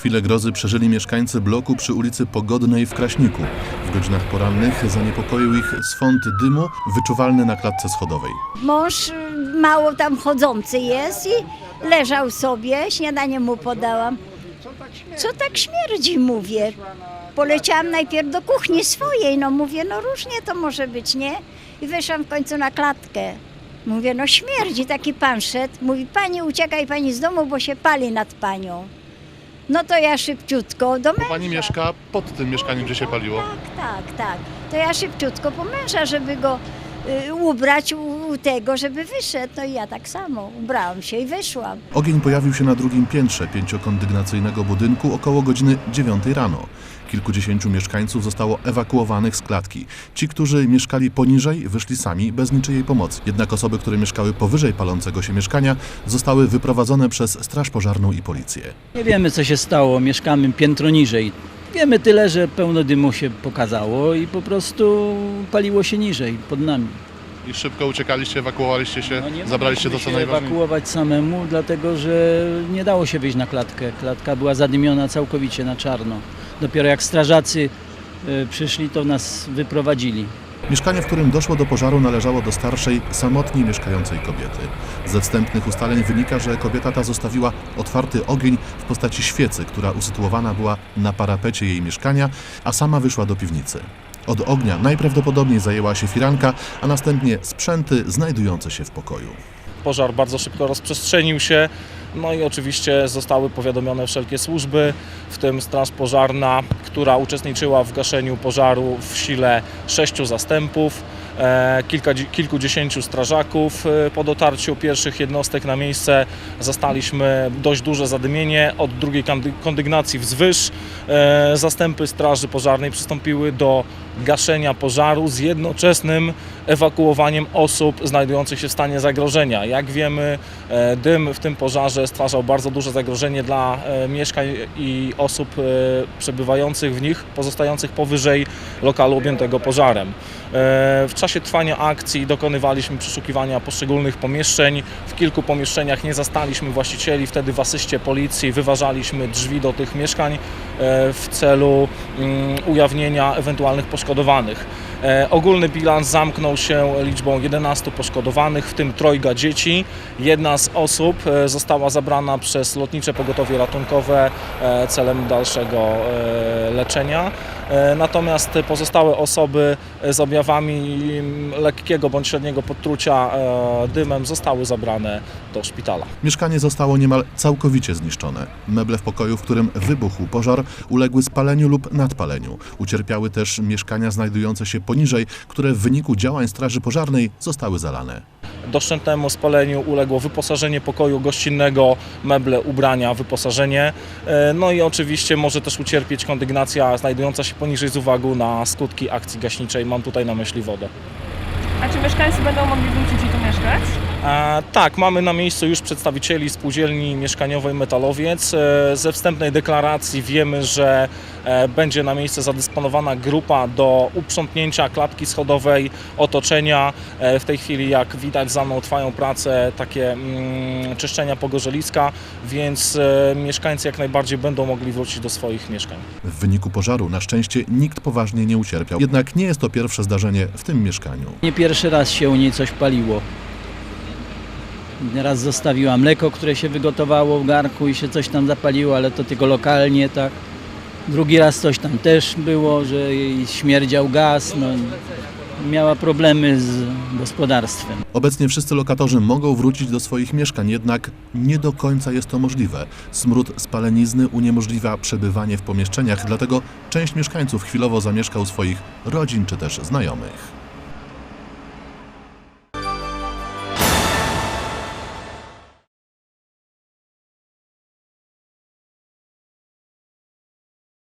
Chwilę grozy przeżyli mieszkańcy bloku przy ulicy Pogodnej w Kraśniku. W godzinach porannych zaniepokoił ich swąd dymu wyczuwalny na klatce schodowej. Mąż y, mało tam chodzący jest i leżał sobie, śniadanie mu podałam. Co tak śmierdzi, mówię. Poleciałam najpierw do kuchni swojej, no mówię, no różnie to może być, nie? I wyszłam w końcu na klatkę. Mówię, no śmierdzi, taki pan szedł. Mówi, pani uciekaj pani z domu, bo się pali nad panią. No to ja szybciutko do męża. Pani mieszka pod tym mieszkaniem, gdzie się paliło. Tak, tak, tak. To ja szybciutko po męża, żeby go y, ubrać u, u tego, żeby wyszedł. No i ja tak samo ubrałam się i wyszłam. Ogień pojawił się na drugim piętrze pięciokondygnacyjnego budynku około godziny 9 rano. Kilkudziesięciu mieszkańców zostało ewakuowanych z klatki. Ci, którzy mieszkali poniżej, wyszli sami bez niczyjej pomocy. Jednak osoby, które mieszkały powyżej palącego się mieszkania, zostały wyprowadzone przez Straż Pożarną i policję. Nie wiemy, co się stało. Mieszkamy piętro niżej. Wiemy tyle, że pełno dymu się pokazało i po prostu paliło się niżej, pod nami. I szybko uciekaliście, ewakuowaliście się, No nie zabraliście to, mogliśmy co się najważniejsze. ewakuować samemu, dlatego że nie dało się wyjść na klatkę. Klatka była zadymiona całkowicie na czarno. Dopiero jak strażacy y, przyszli, to nas wyprowadzili. Mieszkanie, w którym doszło do pożaru, należało do starszej, samotnie mieszkającej kobiety. Ze wstępnych ustaleń wynika, że kobieta ta zostawiła otwarty ogień w postaci świecy, która usytuowana była na parapecie jej mieszkania, a sama wyszła do piwnicy. Od ognia najprawdopodobniej zajęła się firanka, a następnie sprzęty znajdujące się w pokoju. Pożar bardzo szybko rozprzestrzenił się, no i oczywiście zostały powiadomione wszelkie służby, w tym Straż Pożarna, która uczestniczyła w gaszeniu pożaru w sile sześciu zastępów, e, kilka, kilkudziesięciu strażaków. E, Po dotarciu pierwszych jednostek na miejsce zastaliśmy dość duże zadymienie. Od drugiej kondygnacji wzwyż e, zastępy Straży Pożarnej przystąpiły do gaszenia pożaru z jednoczesnym ewakuowaniem osób znajdujących się w stanie zagrożenia. Jak wiemy, e, dym w tym pożarze stwarzał bardzo duże zagrożenie dla e, mieszkań i osób e, przebywających w nich, pozostających powyżej lokalu objętego pożarem. W czasie trwania akcji dokonywaliśmy przeszukiwania poszczególnych pomieszczeń. W kilku pomieszczeniach nie zastaliśmy właścicieli, wtedy w asyście policji wyważaliśmy drzwi do tych mieszkań w celu mm, ujawnienia ewentualnych poszkodowanych. E, Ogólny bilans zamknął się liczbą 11 poszkodowanych, w tym trojga dzieci. Jedna z osób e, została zabrana przez lotnicze pogotowie ratunkowe e, celem dalszego leczenia. E, Natomiast pozostałe osoby e, z objawami lekkiego bądź średniego podtrucia e, dymem zostały zabrane do szpitala. Mieszkanie zostało niemal całkowicie zniszczone. Meble w pokoju, w którym wybuchł pożar, uległy spaleniu lub nadpaleniu. Ucierpiały też mieszkania znajdujące się poniżej, które w wyniku działań Straży Pożarnej zostały zalane. Doszczętnemu spaleniu uległo wyposażenie pokoju gościnnego, meble, ubrania, wyposażenie. E, No i oczywiście może też ucierpieć kondygnacja znajdująca się poniżej z uwagą na skutki akcji gaśniczej. Mam tutaj na myśli wodę. A czy mieszkańcy będą mogli wrócić i tu mieszkać? E, tak, mamy na miejscu już przedstawicieli spółdzielni mieszkaniowej Metalowiec. E, ze wstępnej deklaracji wiemy, że e, będzie na miejsce zadysponowana grupa do uprzątnięcia klatki schodowej, otoczenia. E, w tej chwili, jak widać, za mną trwają prace takie mm, czyszczenia pogorzeliska, więc e, mieszkańcy jak najbardziej będą mogli wrócić do swoich mieszkań. W wyniku pożaru na szczęście nikt poważnie nie ucierpiał. Jednak nie jest to pierwsze zdarzenie w tym mieszkaniu. Nie pierwszy raz się u niej coś paliło. Raz zostawiła mleko, które się wygotowało w garku i się coś tam zapaliło, ale to tylko lokalnie, tak. Drugi raz coś tam też było, że jej śmierdział gaz, no. Miała problemy z gospodarstwem. Obecnie wszyscy lokatorzy mogą wrócić do swoich mieszkań, jednak nie do końca jest to możliwe. Smród spalenizny uniemożliwia przebywanie w pomieszczeniach, dlatego część mieszkańców chwilowo zamieszka u swoich rodzin czy też znajomych.